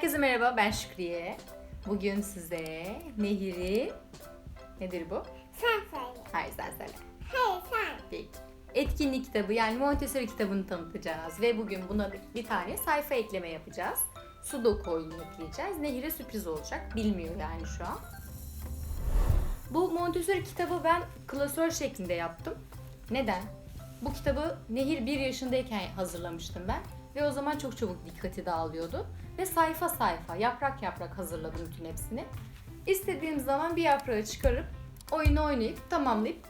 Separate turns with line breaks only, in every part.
Herkese merhaba, ben Şükriye. Bugün size Nehir'i... Nedir bu?
Sen söyle.
Hayır sen söyle.
Hayır sen.
Peki. Etkinlik kitabı yani Montessori kitabını tanıtacağız. Ve bugün buna bir tane sayfa ekleme yapacağız. Sudoku oyunu ekleyeceğiz. Nehir'e sürpriz olacak. Bilmiyor yani şu an. Bu Montessori kitabı ben klasör şeklinde yaptım. Neden? Bu kitabı Nehir 1 yaşındayken hazırlamıştım ben. Ve o zaman çok çabuk dikkati dağılıyordu. Ve sayfa sayfa, yaprak yaprak hazırladım bütün hepsini. İstediğim zaman bir yaprağı çıkarıp oyunu oynayıp tamamlayıp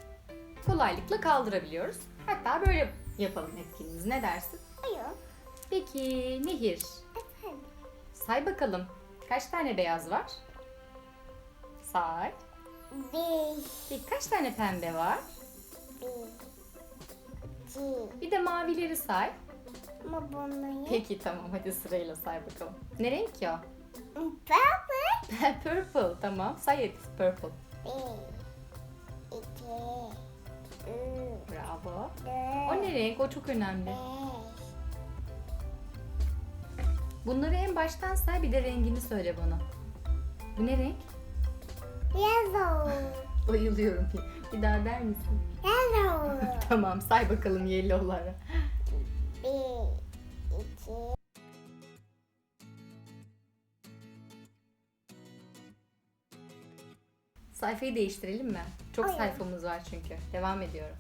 kolaylıkla kaldırabiliyoruz. Hatta böyle yapalım etkinliğimizi. Ne dersin?
Hayır.
Peki Nehir,
Efendim.
say bakalım. Kaç tane beyaz var? Say.
Bir.
Peki kaç tane pembe var?
Bir. İki.
Bir de mavileri say.
Ama bunu
Peki tamam hadi sırayla say bakalım. Ne renk ya?
Baba.
purple tamam. Say hadi purple.
Bir. İki. Üç.
Bravo.
Dört.
O ne renk? O çok önemli.
Beş.
Bunları en baştan say bir de rengini söyle bana. Bu ne renk?
Yellow.
Bayılıyorum. Bir daha der misin?
Yellow.
tamam say bakalım yellow'lara. Sayfayı değiştirelim mi? Çok
Hayır.
sayfamız var çünkü. Devam ediyorum.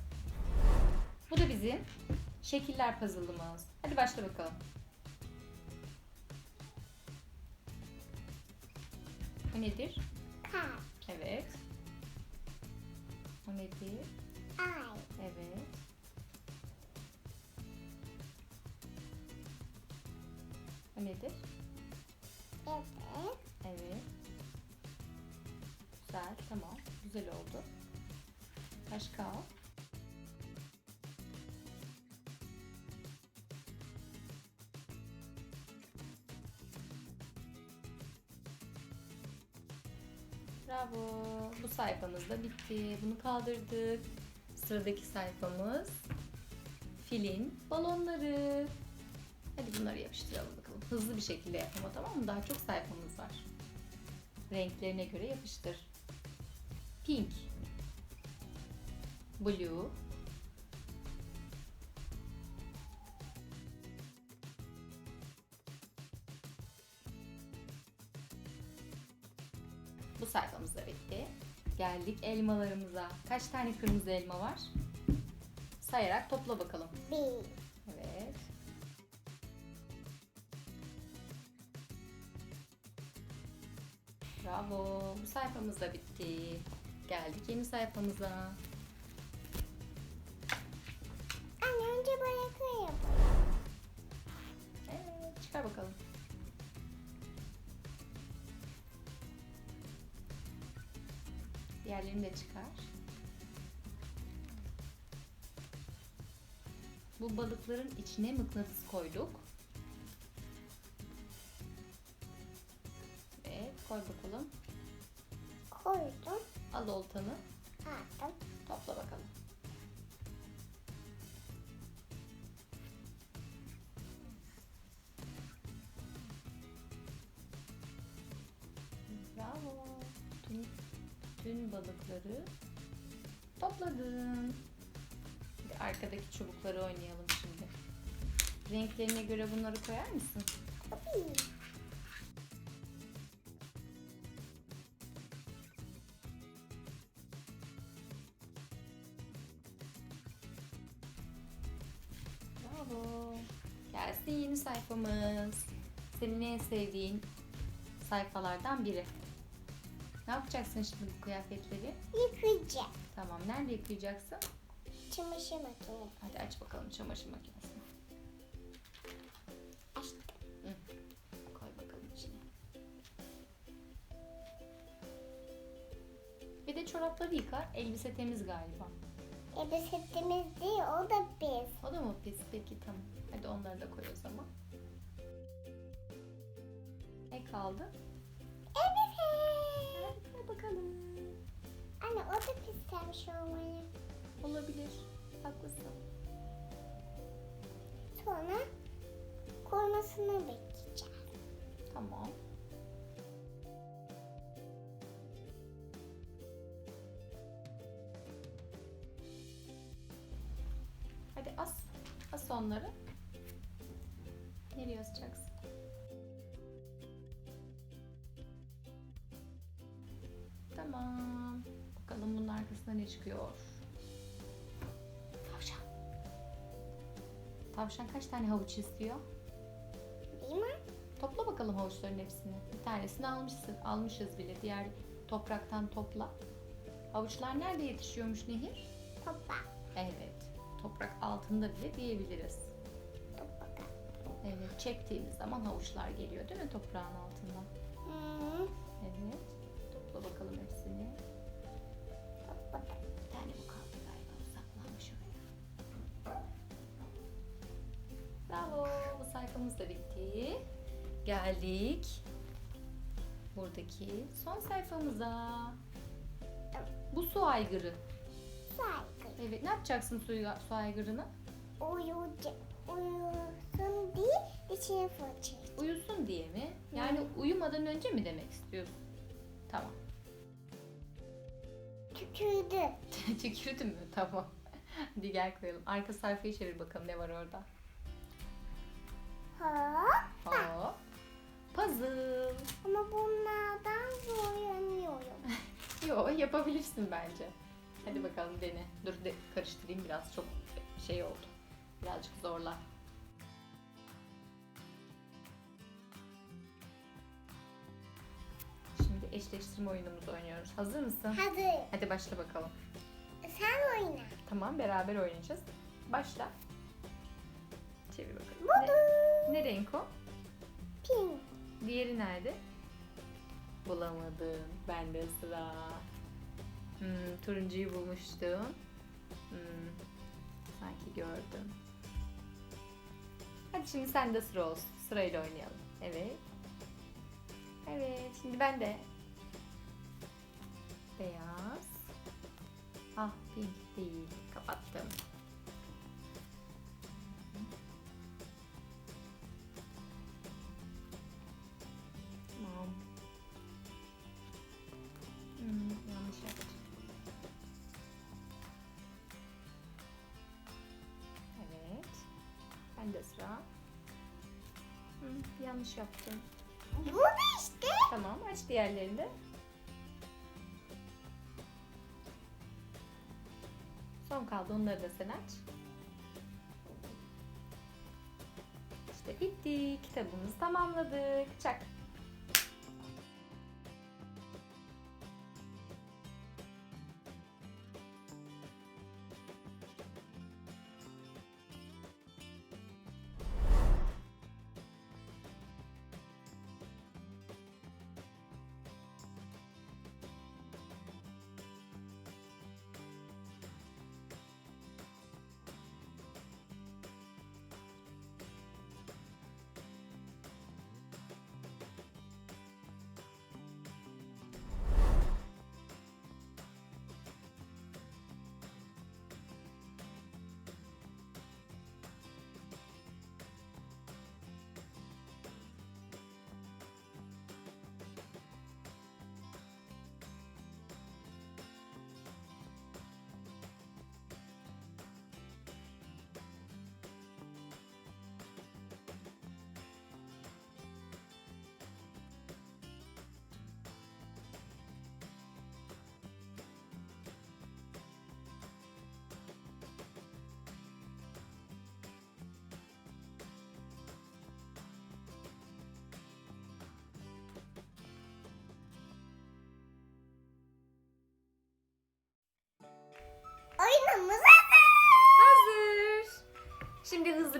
Bu da bizim şekiller puzzle'ımız. Hadi başla bakalım. Bu nedir?
Kalp.
Evet. O nedir?
Ay.
Evet. O nedir?
Evet.
Evet. Güzel, tamam. Güzel oldu. Başka? Bravo. Bu sayfamız da bitti. Bunu kaldırdık. Sıradaki sayfamız filin balonları. Hadi bunları yapıştıralım bakalım. Hızlı bir şekilde yapalım tamam mı? Daha çok sayfamız var. Renklerine göre yapıştır. Pink. Blue. Bu sayfamız da bitti. Geldik elmalarımıza. Kaç tane kırmızı elma var? Sayarak topla bakalım.
Bir.
Evet. Bravo. Bu sayfamız da bitti. Geldik yeni sayfamıza.
Anne önce bırakıyor yapalım.
Evet, çıkar bakalım. Diğerlerini de çıkar. Bu balıkların içine mıknatıs koyduk. Evet, koy bakalım. Al oltanı,
Aldım.
topla bakalım. Bravo. Tüm, tüm balıkları topladım. Bir arkadaki çubukları oynayalım şimdi. Renklerine göre bunları koyar mısın?
Tabii.
Bravo. Gelsin yeni sayfamız. Senin en sevdiğin sayfalardan biri. Ne yapacaksın şimdi bu kıyafetleri?
Yıkayacağım.
Tamam, nerede yıkayacaksın?
Çamaşır makinesi.
Hadi aç bakalım çamaşır makinesini.
Açtım.
Koy bakalım içine. Bir de çorapları yıka. Elbise temiz galiba.
Elbise temiz değil o da biz.
O da mı pis? Peki tamam. Hadi onları da koy o zaman. Ne kaldı?
Elbise.
Hadi bakalım.
Anne o da pislenmiş olmalı.
Olabilir. Haklısın.
Sonra koymasını bekleyeceğim.
Tamam. Onları. Nereye asacaksın? Tamam. Bakalım bunun arkasında ne çıkıyor. Tavşan. Tavşan kaç tane havuç istiyor?
Mi?
Topla bakalım havuçların hepsini. Bir tanesini almışsın, almışız bile. Diğer topraktan topla. Havuçlar nerede yetişiyormuş Nehir?
Topa.
Altında bile diyebiliriz. Evet. Çektiğimiz zaman havuçlar geliyor değil mi toprağın altından? Evet. Topla bakalım hepsini. Bir tane bu kaldı galiba. Saklanmış oraya. Bravo. Bu sayfamız da bitti. Geldik. Buradaki son sayfamıza. Bu su aygırı. Evet. Ne yapacaksın su, su aygırını?
Uyucu. Uyusun diye içine fırça.
Uyusun diye mi? Yani uyumadan önce mi demek istiyorsun? Tamam.
Tükürdü.
Tükürdün mü? Tamam. Hadi gel koyalım. Arka sayfayı çevir bakalım ne var orada.
Hop.
Hop. Puzzle.
Ama bunlardan zorlanıyorum.
Yo yapabilirsin bence. Hadi bakalım dene. Dur de karıştırayım biraz çok şey oldu. Birazcık zorla. Şimdi eşleştirme oyunumuzu oynuyoruz. Hazır mısın?
Hadi.
Hadi başla bakalım.
Sen oyna.
Tamam beraber oynayacağız. Başla. Çevir bakalım.
Buldum.
Ne, ne renk o?
Pink.
Diğeri nerede? Bulamadım. Ben de sıra. Hmm, turuncuyu bulmuştum. Hmm, sanki gördüm. Hadi şimdi sen de sıra olsun. Sırayla oynayalım. Evet. Evet. Şimdi ben de. Beyaz. Ah pink değil. Kapattım. Ben de sıra. Hmm, yanlış yaptım.
Bu da işte.
Tamam aç diğerlerini de. Son kaldı onları da sen aç. İşte bitti. Kitabımızı tamamladık. Çak.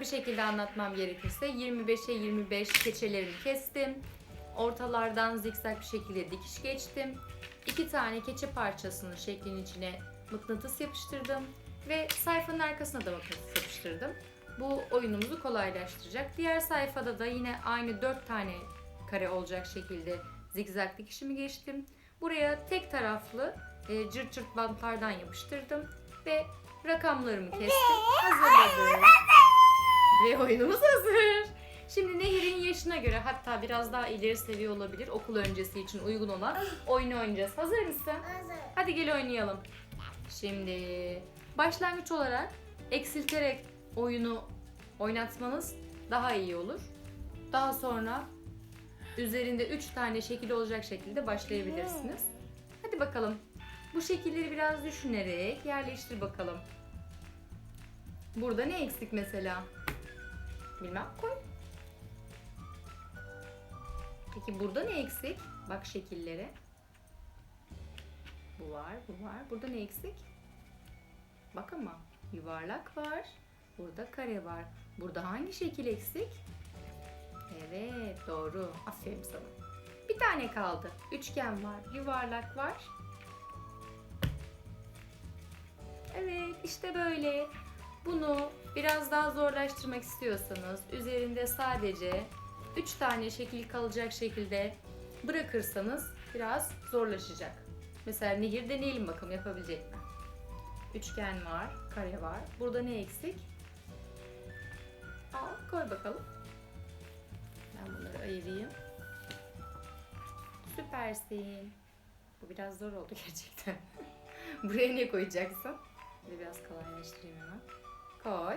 Hızlı bir şekilde anlatmam gerekirse 25'e 25 keçelerimi kestim. Ortalardan zikzak bir şekilde dikiş geçtim. İki tane keçe parçasının şeklin içine mıknatıs yapıştırdım. Ve sayfanın arkasına da mıknatıs yapıştırdım. Bu oyunumuzu kolaylaştıracak. Diğer sayfada da yine aynı 4 tane kare olacak şekilde zikzak dikişimi geçtim. Buraya tek taraflı e, cırt cırt bantlardan yapıştırdım ve rakamlarımı kestim. Hazırladım. Ve oyunumuz hazır. Şimdi Nehir'in yaşına göre hatta biraz daha ileri seviye olabilir. Okul öncesi için uygun olan oyunu oynayacağız. Hazır mısın?
Hazır.
Hadi gel oynayalım. Şimdi başlangıç olarak eksilterek oyunu oynatmanız daha iyi olur. Daha sonra üzerinde 3 tane şekil olacak şekilde başlayabilirsiniz. Hadi bakalım. Bu şekilleri biraz düşünerek yerleştir bakalım. Burada ne eksik mesela? Bilmem koy. Peki burada ne eksik? Bak şekillere. Bu var, bu var. Burada ne eksik? Bak ama yuvarlak var. Burada kare var. Burada hangi şekil eksik? Evet, doğru. Aferin sana. Bir tane kaldı. Üçgen var, yuvarlak var. Evet, işte böyle. Bunu biraz daha zorlaştırmak istiyorsanız üzerinde sadece 3 tane şekil kalacak şekilde bırakırsanız biraz zorlaşacak. Mesela nehir deneyelim bakalım yapabilecek mi? Üçgen var, kare var. Burada ne eksik? Al koy bakalım. Ben bunları ayırayım. Süpersin. Bu biraz zor oldu gerçekten. Buraya ne koyacaksın? Biraz kolaylaştırayım hemen. Koy.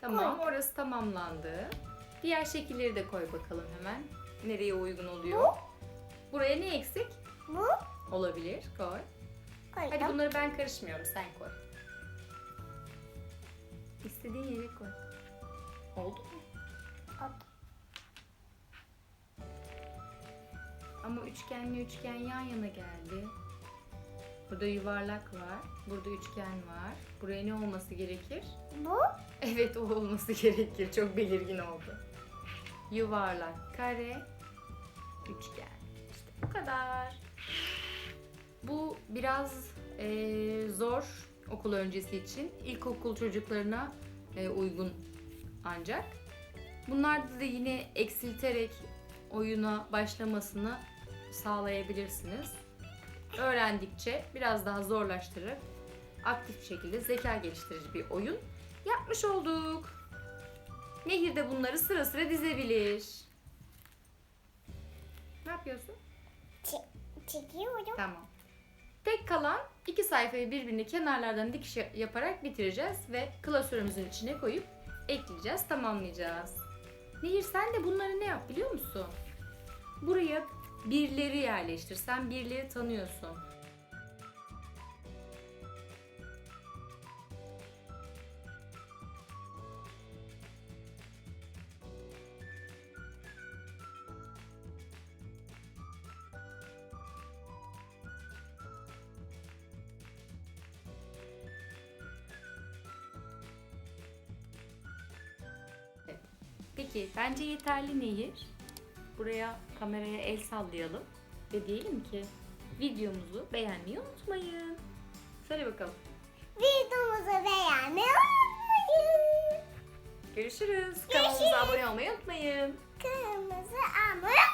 Tamam, orası tamamlandı. Diğer şekilleri de koy bakalım hemen. Nereye uygun oluyor? Buraya ne eksik?
Bu
Olabilir. Koy. Hadi
koydum.
bunları ben karışmıyorum. Sen koy. İstediğin yere koy. Oldu mu?
Oldu.
Ama üçgenle üçgen yan yana geldi. Burada yuvarlak var. Burada üçgen var. Buraya ne olması gerekir?
Bu
Evet o olması gerekir. Çok belirgin oldu. Yuvarlak, kare, üçgen. İşte bu kadar. Bu biraz eee, zor okul öncesi için. İlkokul çocuklarına eee, uygun ancak. Bunlarda da yine eksilterek oyuna başlamasını sağlayabilirsiniz. Öğrendikçe biraz daha zorlaştırıp aktif şekilde zeka geliştirici bir oyun yapmış olduk. Nehir de bunları sıra sıra dizebilir. Ne yapıyorsun?
çe- çekiyorum.
Tamam. Tek kalan iki sayfayı birbirine kenarlardan dikiş yaparak bitireceğiz ve klasörümüzün içine koyup ekleyeceğiz, tamamlayacağız. Nehir sen de bunları ne yap biliyor musun? Buraya birleri yerleştir. Sen birleri tanıyorsun. Peki bence yeterli Nehir. Buraya kameraya el sallayalım ve diyelim ki videomuzu beğenmeyi unutmayın. Söyle bakalım.
Videomuzu beğenmeyi unutmayın.
Görüşürüz. Kanalımıza abone olmayı unutmayın.
Kırmızı abone